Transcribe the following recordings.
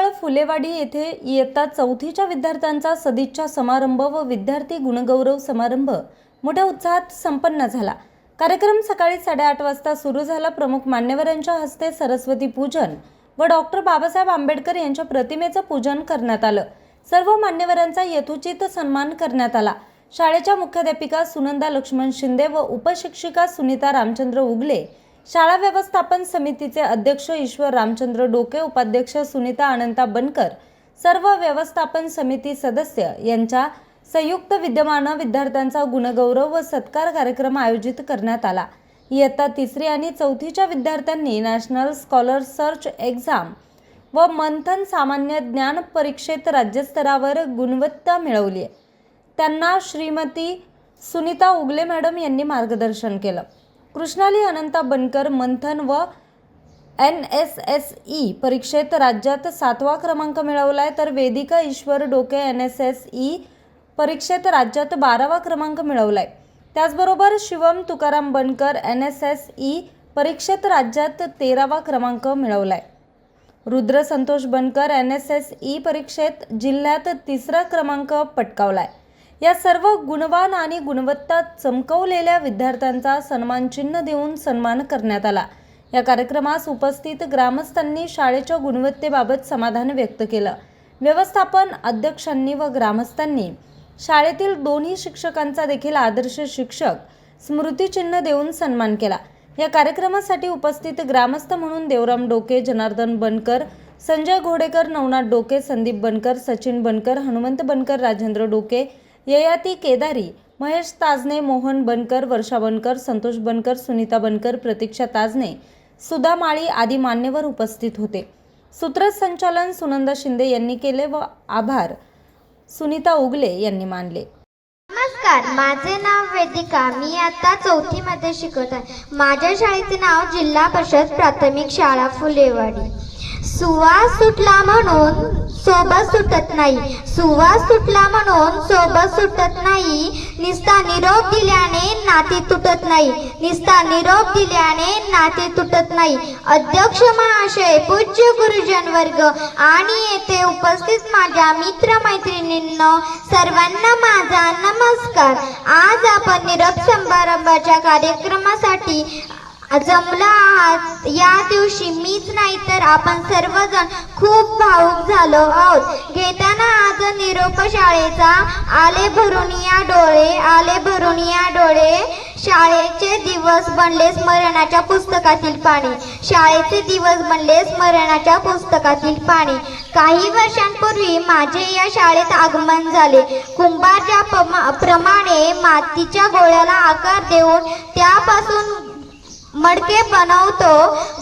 जवळ फुलेवाडी येथे इयत्ता चौथीच्या विद्यार्थ्यांचा सदिच्छा समारंभ व विद्यार्थी गुणगौरव समारंभ मोठ्या उत्साहात संपन्न झाला. कार्यक्रम सकाळी साडेआठ वाजता सुरू झाला. प्रमुख मान्यवरांच्या हस्ते सरस्वती पूजन व डॉक्टर बाबासाहेब आंबेडकर यांच्या प्रतिमेचं पूजन करण्यात आलं. सर्व मान्यवरांचा यथोचित सन्मान करण्यात आला. शाळेच्या मुख्याध्यापिका सुनंदा लक्ष्मण शिंदे व उपशिक्षिका सुनीता रामचंद्र उगले शाळा व्यवस्थापन समितीचे अध्यक्ष ईश्वर रामचंद्र डोके उपाध्यक्ष सुनीता अनंता बनकर सर्व व्यवस्थापन समिती सदस्य यांच्या संयुक्त विद्यमानं विद्यार्थ्यांचा गुणगौरव व सत्कार कार्यक्रम आयोजित करण्यात आला. इयत्ता तिसरी आणि चौथीच्या विद्यार्थ्यांनी नॅशनल स्कॉलर सर्च एक्झाम व मंथन सामान्य ज्ञान परीक्षेत राज्यस्तरावर गुणवत्ता मिळवली आहे. त्यांना श्रीमती सुनीता उगले मॅडम यांनी मार्गदर्शन केलं. कृष्णाली अनंता बनकर मंथन व एन एस एस ई परीक्षेत राज्यात सातवा क्रमांक मिळवला आहे तर वेदिका ईश्वर डोके एन एस एस ई परीक्षेत राज्यात बारावा क्रमांक मिळवला आहे त्याचबरोबर Shivam Tukaram Bankar N S S E परीक्षेत राज्यात तेरावा क्रमांक मिळवला आहे Rudra Santosh Bankar N S S E परीक्षेत जिल्ह्यात तिसरा क्रमांक पटकावला आहे या सर्व गुणवान आणि गुणवत्ता चमकवलेल्या विद्यार्थ्यांचा सन्मानचिन्ह देऊन सन्मान करण्यात आला. या कार्यक्रमास उपस्थित ग्रामस्थांनी शाळेच्या गुणवत्तेबाबत समाधान व्यक्त केलं. व्यवस्थापन अध्यक्षांनी व ग्रामस्थांनी. शाळेतील दोन्ही शिक्षकांचा देखील आदर्श शिक्षक स्मृतिचिन्ह देऊन सन्मान केला. या कार्यक्रमासाठी उपस्थित ग्रामस्थ म्हणून देवराम डोके जनार्दन बनकर संजय घोडेकर नवनाथ डोके संदीप बनकर सचिन बनकर हनुमंत बनकर राजेंद्र डोके ययाती केदारी महेश ताजने मोहन बनकर वर्षा बनकर संतोष बनकर सुनीता बनकर प्रतीक्षा ताजने सुधा माळी आदी मान्यवर उपस्थित होते. सूत्रसंचालन सुनंदा शिंदे यांनी केले व आभार सुनीता उगले यांनी मानले. नमस्कार माझे नाव वेदिका. मी आता चौथीमध्ये शिकत आहे. माझ्या शाळेचे नाव जिल्हा परिषद प्राथमिक शाळा फुलेवाडी. सुवास सुटला म्हणून सोबत सुटत नाही. सुवास सुटला म्हणून सोबत सुटत नाही. निस्ता निरोप दिल्याने नाते तुटत नाही. निस्ता निरोप दिल्याने नाते तुटत नाही. अध्यक्ष महाशय पूज्य गुरुजन वर्ग आणि येथे उपस्थित माझ्या मित्र मैत्रिणींनो सर्वांना माझा नमस्कार. आज आपण निरोप समारंभाच्या कार्यक्रमासाठी जमला आहात या दिवशी मीच नाही तर आपण सर्वजण खूप भावुक झालो आहोत. घेताना आज निरोप शाळेचा आले भरून या डोळे आले भरून या डोळे. शाळेचे दिवस बनले स्मरणाच्या पुस्तकातील पाणी. शाळेचे दिवस बनले स्मरणाच्या पुस्तकातील पाणी. काही वर्षांपूर्वी माझे या शाळेत आगमन झाले. कुंभारच्या प्रमाणे मातीच्या गोळ्याला आकार देऊन त्यापासून मडके बनवतो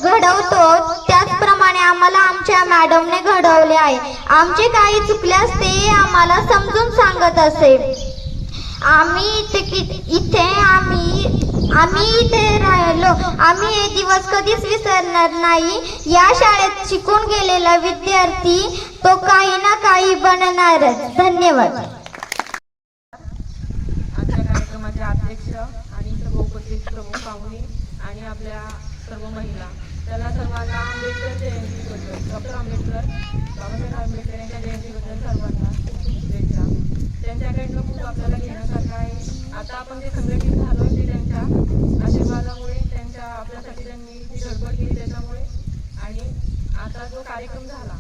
घडवतो. त्याचप्रमाणे आम्हाला आमच्या मॅडमने घडवले आहे. आमचे काही चुकल्यास ते आम्हाला समजून सांगत असे. आम्ही इथे कि- इथे आम्ही आम्ही इथे राहिलो. आम्ही हे दिवस कधीच विसरणार नाही. या शाळेत शिकून गेलेला विद्यार्थी तो काही ना काही बनणारच. धन्यवाद आजच्या कार्यक्रमाचे अध्यक्ष आणि सर्व उपस्थित प्रमुख पाहुणे आणि आपल्या सर्व महिला त्याला सर्वांना आंबेडकर जयंतीबद्दल डॉक्टर आंबेडकर बाबासाहेब आंबेडकर यांच्या जयंतीबद्दल सर्वांना खूप खूप शुभेच्छा त्यांच्याकडनं खूप आपल्याला घेण्यासारखं आहे आता आपण जे ते त्यांच्या आशीर्वादामुळे त्यांच्या आपल्यासाठी त्यांनी जी धडपड केली त्याच्यामुळे आणि आता जो कार्यक्रम झाला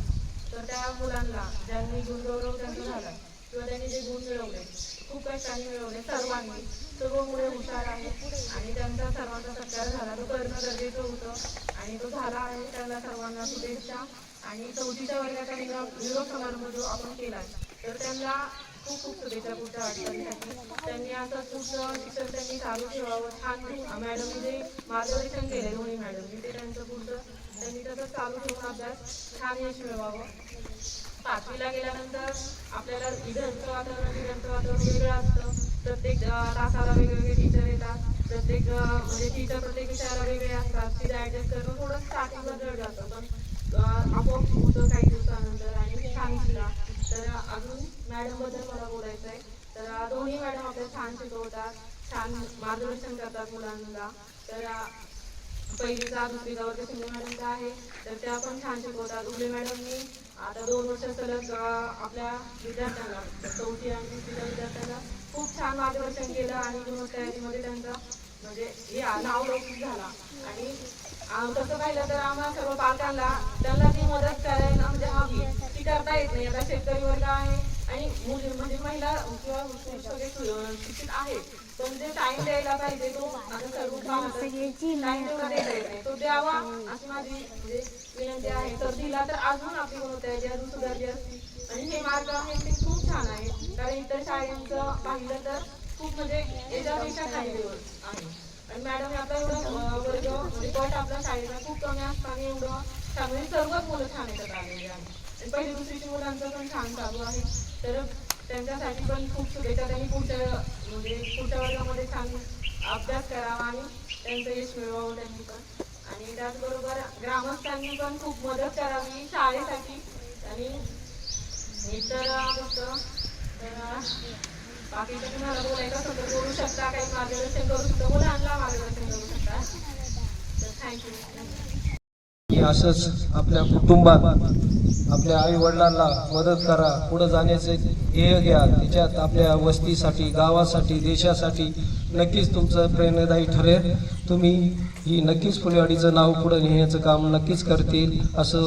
तर त्या मुलांना ज्यांनी गुणगौरव त्यांचा झाला किंवा त्यांनी जे गुण मिळवले खूप कष्टाने मिळवले सर्वांनी सर्व मुले हुशार आहेत आणि त्यांचा सर्वांचा सत्कार झाला. तो करणं गरजेचं होतं आणि तो झाला आहे त्यांना सर्वांना शुभेच्छा. आणि चौथीच्या वर्गाचा निरोप निरोप समारंभ जो आपण केला तर त्यांना खूप खूप शुभेच्छा पुढच्या वाटचालीसाठी त्यांनी असं पुढचं शिक्षण त्यांनी चालू ठेवावं. छान मॅडमनी जे मार्गदर्शन केले दोन्ही मॅडमनी. ते त्यांचं पुढचं त्यांनी तसंच चालू ठेवून अभ्यास छान यश मिळवावं. पाचवीला गेल्यानंतर आपल्याला इव्हेंटचं वातावरण इव्हेंटचं वातावरण वेगळं असतं. प्रत्येक तासाला वेगवेगळे टीचर येतात. प्रत्येक म्हणजे टीचर प्रत्येक विषयाला वेगळे असतात. तिथे ऍडजस्ट करणं थोडं स्टार्टिंगला जड जातं. पण आपोआप होतं काही दिवसानंतर आणि छान शिका तर अजून मॅडमबद्दल मला बोलायचं आहे तर दोन्ही मॅडम आपल्याला छान शिकवतात छान मार्गदर्शन करतात मुलांना. तर अं, पहिलीचा दुसरीचा वर्ग शिंदे मॅडमचा आहे. तर त्या पण छान शिकवतात. उभे मॅडमनी आता दोन वर्ष सलग आपल्या विद्यार्थ्यांना चौथी आणि तिसऱ्या विद्यार्थ्यांना खूप छान मार्गदर्शन केलं आणि गुणवत्ता यादीमध्ये त्यांचा म्हणजे हे नाव लौकिक झाला. आणि तसं पाहिलं तर आम्हाला सर्व पालकांना त्यांना ती मदत करायला म्हणजे हवी करता येत नाही. आता शेतकरी वर्ग आहे आणि मुली म्हणजे महिला किंवा पुरुष शिक्षित पण जे टाइम द्यायला पाहिजे तो आता सर्व पाहतात टाइम तेवढा देता येत नाही? तो द्यावा अशी माझी म्हणजे विनंती आहे. तर दिला तर अजून आपली गुणवत्ता याची अजून सुधारली असती. आणि हे मार्ग आहेत ते खूप छान आहे. कारण इतर शाळेंचं पाहिलं तर खूप म्हणजे याच्यापेक्षा काही दिवस आहे. आणि मॅडम आपला एवढं वर्ग म्हणजे गट आपल्या शाळेला खूप कमी असताना एवढं सर्वच मुलं छान येतात आलेली आहे पहिली दुसरीच्या मुलांचं पण छान चालू आहे. तर त्यांच्यासाठी पण खूप शुभेच्छा. त्यांनी पुढच्या म्हणजे पुढच्या वर्गामध्ये छान अभ्यास करावा आणि त्यांचं यश मिळवावं त्यांनी पण. आणि त्याचबरोबर ग्रामस्थांनी पण खूप मदत करावी शाळेसाठी. आणि इतर फक्त तर बाकीचं तुम्हाला बोलायचं असेल तर बोलू शकता. काही मार्गदर्शन करू शकता. मुलांना मार्गदर्शन करू शकता. तर थँक्यू. की असंच आपल्या कुटुंबात आपल्या आई वडिलांना मदत करा पुढे जाण्याचे ध्येय घ्या. त्याच्यात आपल्या वस्तीसाठी गावासाठी देशासाठी नक्कीच तुमचं प्रेरणादायी ठरेल. तुम्ही ही नक्कीच फुलेवाडीचं नाव पुढे नेण्याचं काम नक्कीच करतील असं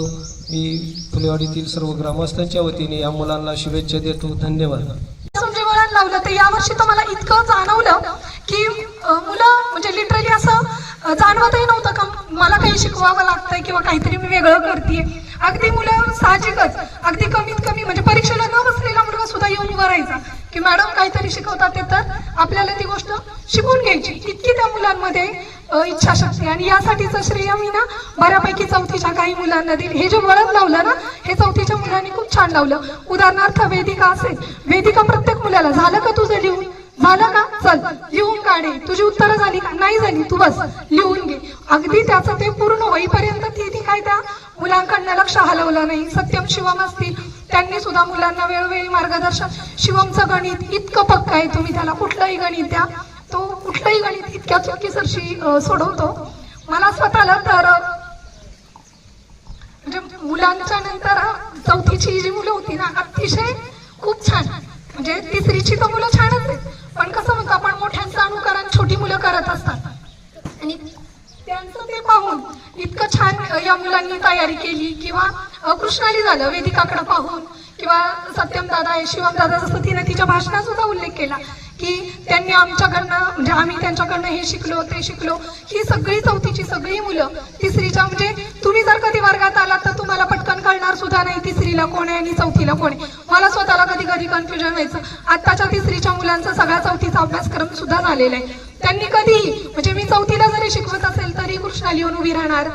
मी फुलेवाडीतील सर्व ग्रामस्थांच्या वतीने या मुलांना शुभेच्छा देतो. धन्यवाद. वळण लावलं तर यावर्षी तुम्हाला इतकं जाणवलं की मुलं म्हणजे लिटरली असं जाणवतही नव्हतं का? मला काही शिकवावं लागतंय किंवा काहीतरी मी वेगळं करते अगदी मुलं साहजिकच अगदी कमीत कमी म्हणजे परीक्षेला न बसलेला मुलगा सुद्धा येऊन उभा राहायचा. की मॅडम काहीतरी शिकवतात ते तर आपल्याला ती गोष्ट शिकून घ्यायची. इतकी त्या मुलांमध्ये इच्छाशक्ती. आणि यासाठीचं श्रेय मी ना बऱ्यापैकी चौथीच्या काही मुलांना दिली हे जे वळण लावलं ना हे चौथीच्या मुलांनी खूप छान लावलं. उदाहरणार्थ वेदिका असेल. वेदिका प्रत्येक मुलाला झालं का तुझं लिहून? झालं का? चल. काढे. तुझी उत्तरं झाली का? नाही झाली. तू बस लिहून घे. अगदी त्याचं ते पूर्ण होईपर्यंत ती ती काय त्या मुलांकडनं लक्ष हलवलं नाही. सत्यम शिवम असतील त्यांनी सुद्धा मुलांना वेळोवेळी मार्गदर्शन. शिवमचं गणित इतकं पक्क आहे. तुम्ही त्याला कुठलंही गणित द्या. तो कुठलंही गणित इतक्या चुटकीसरशी सोडवतो. मला स्वतःला तर म्हणजे मुलांच्या नंतर चौथीची जी मुलं होती ना अतिशय खूप छान. म्हणजे तिसरीची तर मुलं छानच आहेत. पण कसं म्हणतो आपण मोठ्यांचं अनुकरण छोटी मुलं करत असतात. आणि त्यांचं ते पाहून इतकं छान या मुलांनी तयारी केली. किंवा कृष्णाली झालं वेदिकाकडे पाहून. किंवा सत्यम दादा शिवम दादा जसं तिने तिच्या भाषणात सुद्धा उल्लेख केला की त्यांनी आमच्याकडनं म्हणजे आम्ही त्यांच्याकडनं हे शिकलो ते शिकलो. ही सगळी चौथीची सगळी मुलं तिसरीच्या म्हणजे तुम्ही जर कधी वर्गात आलात तर तुम्हाला पटकन कळणार सुद्धा नाही तिसरीला कोण आहे आणि चौथीला कोण आहे. मला कन्फ्युजन व्हायचं आत्ताच्या तिसरीच्या मुलांचा सगळा चौथीचा अभ्यासक्रम सुद्धा झालेला आहे. त्यांनी कधीही म्हणजे मी चौथीला जरी शिकवत असेल तरी कृष्णा लिहून उभी राहणार.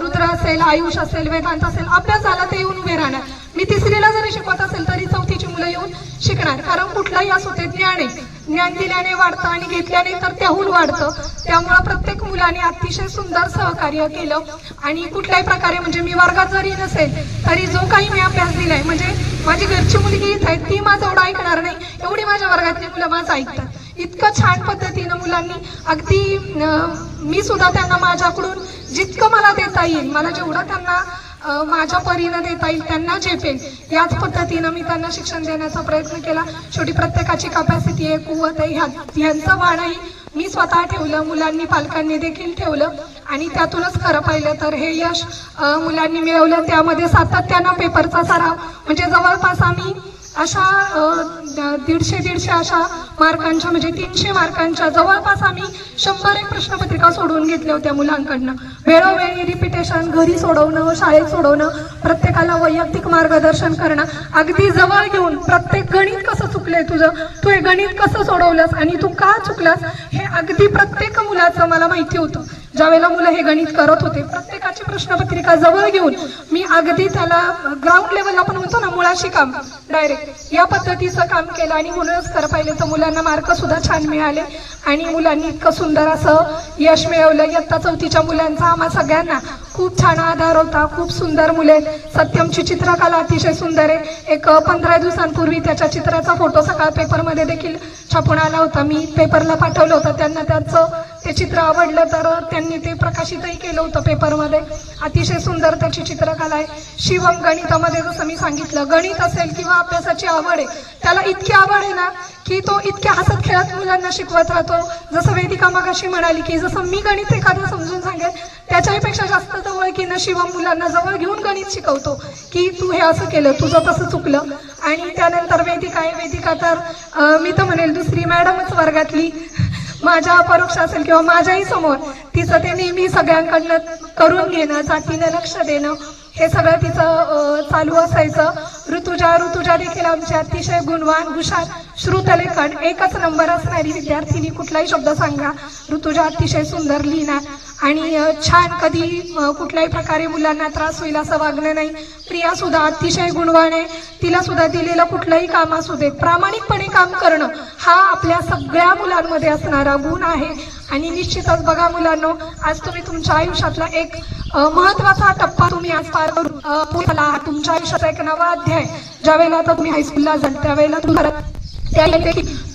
रुद्र असेल आयुष असेल वेदांत असेल अभ्यास झाला ते येऊन उभे राहणार. मी तिसरीला जरी शिकवत असेल तरी चौथीची मुलं येऊन शिकणार. कारण कुठलाही असो ते ज्ञान आहे. ज्ञान दिल्याने वाढतं आणि घेतल्याने तर त्याहून वाढतं. त्यामुळं प्रत्येक मुलाने अतिशय सुंदर सहकार्य केलं. आणि कुठल्याही प्रकारे म्हणजे मी वर्गात जरी नसेल तरी जो काही मी अभ्यास दिलाय म्हणजे माझी घरची मुलगी इथं आहे ती माझं एवढं ऐकणार नाही. एवढी माझ्या वर्गातली मुलं माझं ऐकतात. इतकं छान पद्धतीनं मुलांनी अगदी मी सुद्धा त्यांना माझ्याकडून जितकं मला देता येईल मला जेवढं त्यांना माझ्या परीनं देता येईल त्यांना झेपेल याच पद्धतीनं मी त्यांना शिक्षण देण्याचा प्रयत्न केला. शेवटी प्रत्येकाची कपॅसिटी आहे कुवत आहे ह्या ह्यांचं भाणंही मी स्वतः ठेवलं मुलांनी पालकांनी देखील ठेवलं. आणि त्यातूनच खरं पाहिलं तर हे यश मुलांनी मिळवलं. त्यामध्ये सातत्यानं पेपरचा सराव म्हणजे जवळपास आम्ही अशा दीडशे दीडशे अशा मार्कांच्या म्हणजे तीनशे मार्कांच्या जवळपास आम्ही शंभर एक प्रश्नपत्रिका सोडवून घेतल्या होत्या मुलांकडनं. वेळोवेळी रिपिटेशन घरी सोडवणं शाळेत सोडवणं प्रत्येकाला वैयक्तिक मार्गदर्शन करणं अगदी जवळ घेऊन प्रत्येक गणित कसं चुकलंय तुझं? तू हे गणित कसं सोडवलंस आणि तू का चुकलास? हे अगदी प्रत्येक मुलाचं मला माहिती होतं. ज्यावेळेला मुलं हे गणित करत होते प्रत्येकाची प्रश्नपत्रिका जवळ घेऊन मी अगदी त्याला ग्राउंड लेवलला आपण म्हणतो ना मुळाशी काम डायरेक्ट या पद्धतीचं काम केलं आणि म्हणूनच खरं पाहिलं तर मुलांना मार्क सुद्धा छान मिळाले आणि मुलांनी इतकं सुंदर असं यश मिळवलं. इयत्ता चौथीच्या मुलांचा आम्हा सगळ्यांना खूप छान आधार होता खूप सुंदर मुले सत्यमची चित्रकला अतिशय सुंदर आहे. एक पंधरा दिवसांपूर्वी त्याच्या चित्राचा फोटो सकाळ पेपरमध्ये देखील छापून आला होता. मी पेपरला पाठवलं होतं. त्यांना त्याचं ते चित्र आवडलं तर त्यांनी ते प्रकाशितही केलं होतं पेपरमध्ये. अतिशय सुंदर त्याची चित्रकला आहे. शिवम गणितामध्ये जसं मी सांगितलं गणित असेल किंवा अभ्यासाची आवड आहे त्याला इतकी आवड आहे ना की तो इतक्या हसत खेळत मुलांना शिकवत राहतो. जसं वेदिका मगाशी म्हणाली की जसं मी गणित एखादं समजून सांगेल त्याच्याहीपेक्षा जास्त जवळ की न शिवम मुलांना जवळ घेऊन गणित शिकवतो की तू हे असं केलं तुझं तसं चुकलं. आणि त्यानंतर वेदिका आहे वेदिका तर मी तर म्हणेल दुसरी मॅडमच वर्गातली. माझ्या अपरोक्ष असेल किंवा माझ्याही समोर तिचं ते नेहमी सगळ्यांकडनं करून घेणं जातीनं लक्ष देणं हे सगळं तिचं चालू असायचं. ऋतुजा ऋतुजा देखील आमची अतिशय गुणवान हुशार श्रुतलेखन एकच नंबर असणारी विद्यार्थिनी कुठलाही शब्द सांगा. ऋतुजा अतिशय सुंदर लिहिणार आणि छान कधी कुठल्याही प्रकारे मुलांना त्रास होईल असं वागणं नाही. प्रिया सुद्धा अतिशय गुणवान आहे. तिला सुद्धा दिलेलं कुठलंही काम असू दे प्रामाणिकपणे काम करणं हा आपल्या सगळ्या मुलांमध्ये असणारा गुण आहे. आणि निश्चितच बघा मुलांनो आज तुम्ही तुमच्या आयुष्यातला एक महत्त्वाचा टप्पा तुम्ही आज पार करू अ, तुमच्या आयुष्याचा एक नवा अध्याय. ज्या वेळेला तर तुम्ही हायस्कूलला जाल त्यावेळेला तुम्हाला त्या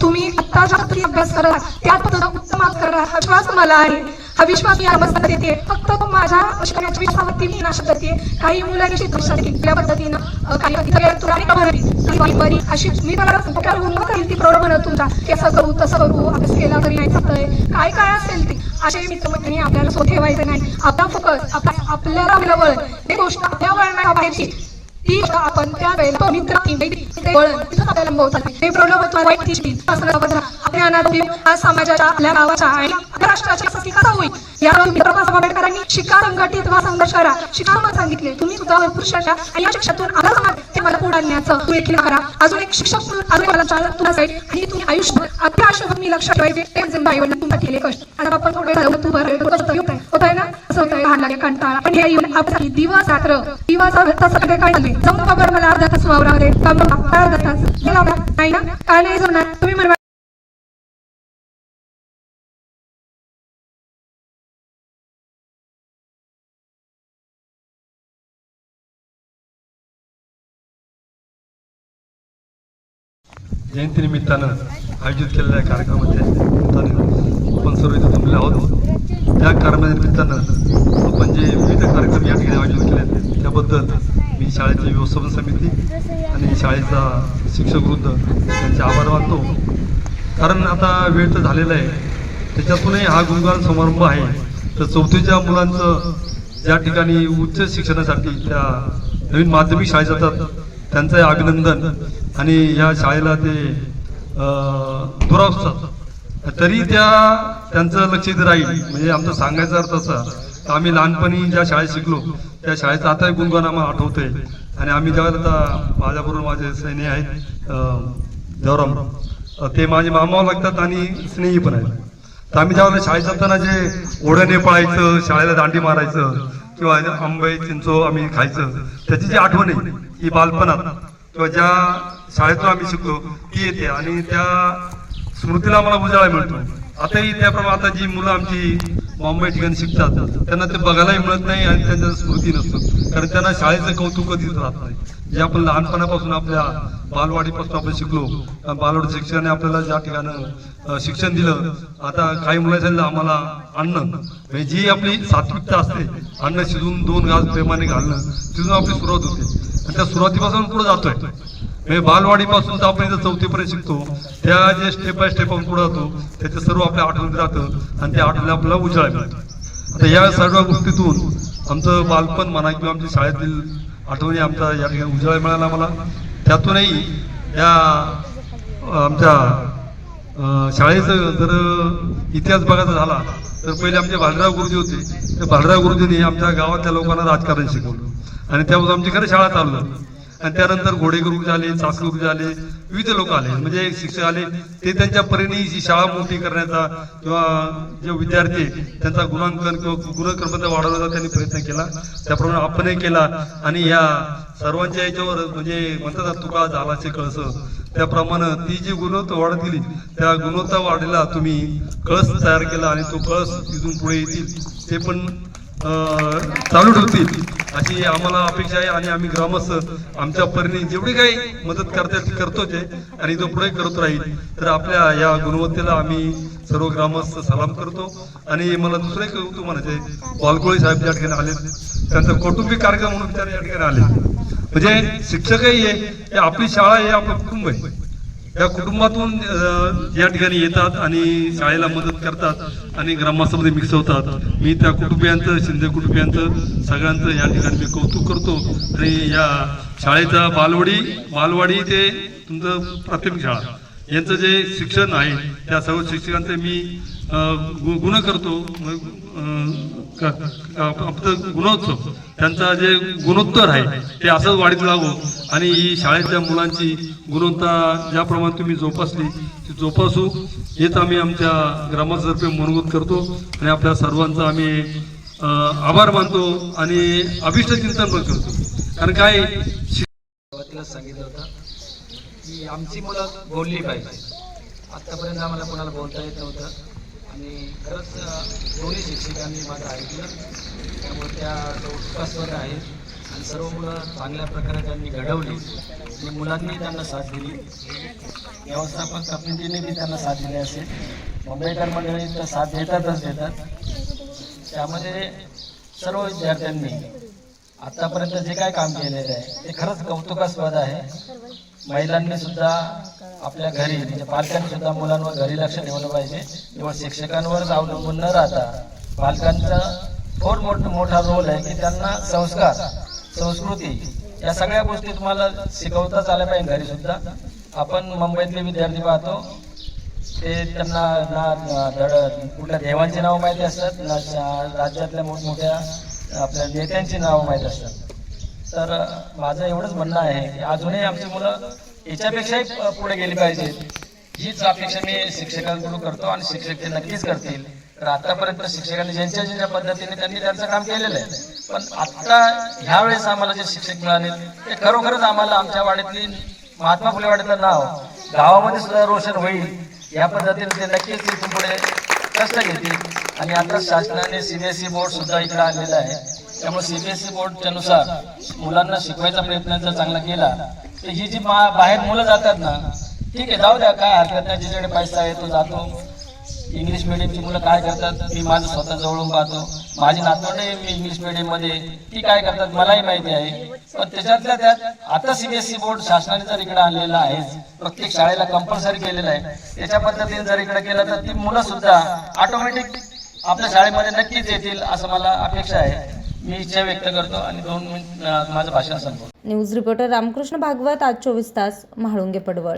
तुम्ही आत्ता ज्या अभ्यास करा त्यात उत्तम करा हा विश्वास मला आहे. अविश्वास या अवस्थेत येते फक्त तो माझ्या शिकण्याच्या विश्वासावरती मी नाशक करते काही मुलांनी शिकवू कुठल्या पद्धतीनं काही इतर तुराने भरली काही बरी अशी मी मला डोक्यावर उंग करेल ती प्रौढ म्हणत तुमचा की असं करू तसं करू अभ्यास केला तरी नाही चालतंय. काय काय असेल ती? असे मित्रमंडळी आपल्याला सो ठेवायचं नाही. आपला फोकस आपला आपल्याला आपलं वळण ते गोष्ट आपल्या वळणा बाहेरची. ती आपण त्या वेळेला मित्र ती वळण तिथं आपल्याला लंबवत चालते ते वाईट दिसतील. असं बदला आपल्या समाजाच्या आपल्या गावाच्या आणि आपल्या राष्ट्राची असं कसा होईल? या मित्रपास आंबेडकरांनी शिका संघटित वा संघर्ष करा. शिका मला सांगितले. तुम्ही सुद्धा भरपूर शिका आणि या शिक्षातून आला समाज ते मला पुढे आणण्याचं तुम्ही देखील करा. अजून एक शिक्षक म्हणून अजून मला तुला जाईल आणि तुम्ही आयुष्यभर आपल्या आयुष्यभर मी लक्षात ठेवायचे. ते म्हणजे आई वडील तुम्हाला केले कष्ट. आता आपण थोडे झालं तू बरं होत आहे होत आहे. ना? असं होत आहे लहान लागे कंटाळा. पण हे येऊन आपण दिवस रात्र दिवस तसं काय काय झाले जमू का बरं मला अर्धा तास वावरामध्ये. काम अर्धा तास. गेला नाही ना? काय नाही जमणार. तुम्ही मला जयंतीनिमित्तानं आयोजित केलेल्या कार्यक्रमाच्या निमित्तानं आपण सर्व इथे जमले आहोत. त्या कार्यक्रमानिमित्तानं आपण जे विविध कार्यक्रम या ठिकाणी आयोजित केले आहेत त्याबद्दल मी शाळेची व्यवस्थापन समिती आणि शाळेचा शिक्षक वृद्ध यांचे आभार मानतो. कारण आता वेळ तर झालेला आहे. त्याच्यातूनही हा गुणगान समारंभ आहे. तर चौथीच्या मुलांचं ज्या ठिकाणी उच्च शिक्षणासाठी त्या नवीन माध्यमिक शाळेत जातात त्यांचं अभिनंदन. आणि या शाळेला ते अं, दुरावतात. तरी त्या त्यांचं लक्ष राहील. म्हणजे आमचं सांगायचा अर्थ असा तर आम्ही लहानपणी ज्या शाळेत शिकलो त्या शाळेचा आताही गुणगान आम्हाला आठवतंय. आणि आम्ही ज्यावेळेला आता माझ्याबरोबर माझे सैन्य आहेत जवराम ते माझे मामाव लागतात आणि स्नेही पण आहेत. तर आम्ही ज्यावेळेला शाळेत जाताना जे ओढ्याने पळायचं शाळेला दांडी मारायचं किंवा आंबे चिंचो आम्ही खायचं त्याची जी आठवण आहे ही बालपणात किंवा ज्या शाळेतून आम्ही शिकलो ती येते. आणि त्या स्मृतीला आम्हाला उजाळा मिळतो. आताही त्याप्रमाणे आता जी मुलं आमची मुंबई ठिकाणी शिकतात त्यांना ते बघायलाही मिळत नाही आणि त्यांच्या स्मृती नसतो कारण त्यांना शाळेचं कौतुक कधीच राहत नाही. जे आपण लहानपणापासून आपल्या बालवाडीपासून आपण शिकलो बालवाडी शिक्षणाने आपल्याला ज्या ठिकाणं शिक्षण दिलं आता काही मुलांना आम्हाला अन्न म्हणजे जी आपली सात्विकता असते अन्न शिजून दोन घास प्रेमाने घालणं तिथून आपली सुरुवात होते. आणि त्या सुरुवातीपासून पुढे जातोय. म्हणजे बालवाडीपासून तर आपण इथं चौथीपर्यंत शिकतो. त्या जे स्टेप बाय स्टेप आपण पुढे जातो त्याचं सर्व आपल्या आठवणीत राहतं आणि त्या आठवणी आपल्याला उजाळा मिळतो. आता या सर्व गोष्टीतून आमचं बालपण म्हणा किंवा आमच्या शाळेतील आठवणी आमचा या ठिकाणी उजाळा मिळाला मला त्यातूनही या आमच्या शाळेचं जर इतिहास बघायचा झाला तर पहिले आमचे भालराव गुरुजी होते. ते भालराव गुरुजींनी आमच्या गावातल्या लोकांना राजकारण शिकवलं. आणि त्यापासून आमची खरं शाळा चाललं आणि त्यानंतर घोडेगुरु झाले चाकूर झाले विविध लोक आले. म्हणजे शिक्षक आले. ते त्यांच्या परीने जी शाळा मोठी करण्याचा किंवा जे विद्यार्थी त्यांचा गुणांकन किंवा गुणक्रमांक वाढवण्याचा त्यांनी प्रयत्न केला. त्याप्रमाणे आपणही केला. आणि या सर्वांच्या याच्यावर म्हणजे म्हणतात तुका झालाचे कळस. त्याप्रमाणे ती जी गुणवत्ता वाढत गेली त्या गुणवत्ता वाढीला तुम्ही कळस तयार केला आणि तो कळस तिथून पुढे येतील ते पण चालू ठेवतील. अशी आम्हाला अपेक्षा आहे आणि आम्ही ग्रामस्थ आमच्या परीने जेवढी काही मदत करता करतोच आहे आणि तो पुढे करत राहील तर आपल्या या गुणवत्तेला आम्ही सर्व ग्रामस्थ सलाम करतो. आणि मला दुसरं एक कौतुक म्हणायचे बालकोळी साहेब या ठिकाणी आले त्यांचा कौटुंबिक कार्यक्रम म्हणून विचार या ठिकाणी आले म्हणजे शिक्षकही आहे आपली शाळा आहे आपलं कुटुंब आहे. या कुटुंबातून या ठिकाणी येतात आणि शाळेला मदत करतात आणि ग्रामस्थामध्ये मिक्स होतात. मी त्या कुटुंबियांचं शिंदे कुटुंबियांचं सगळ्यांचं या ठिकाणी मी कौतुक करतो. आणि या शाळेचा बालवाडी बालवाडी ते तुमचं प्राथमिक शाळा. यांचं जे शिक्षण आहे त्या सर्व शिक्षकांचे मी गु- गुण करतो. आपलं गुणोत्सव. त्यांचा जे गुणोत्तर आहे ते असंच वाढीत लागू. आणि ही शाळेतल्या मुलांची गुणवत्ता ज्याप्रमाणे तुम्ही जोपासली ती जोपासू हेच आम्ही आमच्या ग्रामस्थातर्फे मनोगत करतो. आणि आपल्या सर्वांचा आम्ही आभार मानतो आणि अभिष्ट चिंतन पण करतो. कारण काय सांगितलं होतं की आमची मुलं बोलली पाहिजे. आतापर्यंत आम्हाला कोणाला बोलता येत नव्हतं. आणि खरंच दोन्ही शिक्षकांनी माझं ऐकलं. त्यामुळे त्या कौतुकास्पद आहेत आणि सर्व मुलं चांगल्या प्रकारे त्यांनी घडवली आणि मुलांनी त्यांना साथ दिली. व्यवस्थापक समितीने बी त्यांना साथ दिली असेल. मुंबईकर मंडळी तर साथ देतातच देतात. त्यामध्ये सर्व विद्यार्थ्यांनी आतापर्यंत जे काय काम केलेलं आहे ते खरंच कौतुकास्पद आहे. महिलांनी सुद्धा आपल्या घरी म्हणजे पालकांनी सुद्धा मुलांवर घरी लक्ष ठेवलं पाहिजे किंवा शिक्षकांवरच अवलंबून न राहता पालकांचा थोड मोठ मोठा रोल आहे की त्यांना संस्कार संस्कृती या सगळ्या गोष्टी तुम्हाला शिकवताच आल्या पाहिजे घरी सुद्धा. आपण मुंबईतले विद्यार्थी पाहतो ते त्यांना ना धड कुठल्या देवांची नावं माहिती असतात ना राज्यातल्या मोठमोठ्या आपल्या नेत्यांची नावं माहीत असतात. तर माझं एवढंच म्हणणं आहे की अजूनही आमची मुलं याच्यापेक्षाही पुढे गेली पाहिजेत हीच अपेक्षा मी शिक्षकांकडून करतो आणि शिक्षक ते नक्कीच करतील. तर आतापर्यंत शिक्षकांनी ज्यांच्या ज्यांच्या पद्धतीने त्यांनी त्यांचं काम केलेलं आहे. पण आत्ता ह्या वेळेस आम्हाला जे शिक्षक मिळाले ते खरोखरच आम्हाला आमच्या वाड्यातली महात्मा फुले वाड्यातलं नाव गावामध्ये सुद्धा रोशन होईल या पद्धतीने ते नक्कीच इथून पुढे कष्ट घेतील. आणि आता शासनाने सीबीएसई बोर्ड सुद्धा इकडे आलेलं आहे. त्यामुळे सीबीएसई बोर्डच्या नुसार मुलांना शिकवायचा प्रयत्न जर चांगला केला तर ही जी मा- बाहेर मुलं जातात ना ठीक आहे जाऊ द्या काय हरकत नाही ज्याच्याकडे पैसा आहे तो जातो. इंग्लिश मिडियमची मुलं काय करतात मी माझं स्वतः जवळून पाहतो. माझी नातवंडही मी इंग्लिश मिडियममध्ये ती काय करतात मलाही माहिती आहे. पण त्याच्यातल्या त्यात आता सीबीएसई बोर्ड शासनाने जर इकडे आणलेला आहे प्रत्येक शाळेला कंपल्सरी केलेलं आहे त्याच्या पद्धतीने जर इकडे केलं तर ती मुलं सुद्धा ऑटोमॅटिक आपल्या शाळेमध्ये नक्कीच येतील असं मला अपेक्षा आहे. मी इच्छा व्यक्त करतो आणि दोन मिनिट माझं भाषण संपवतो. न्यूज रिपोर्टर रामकृष्ण भागवत आज चोवीस तास म्हाळुंगे पडवळ.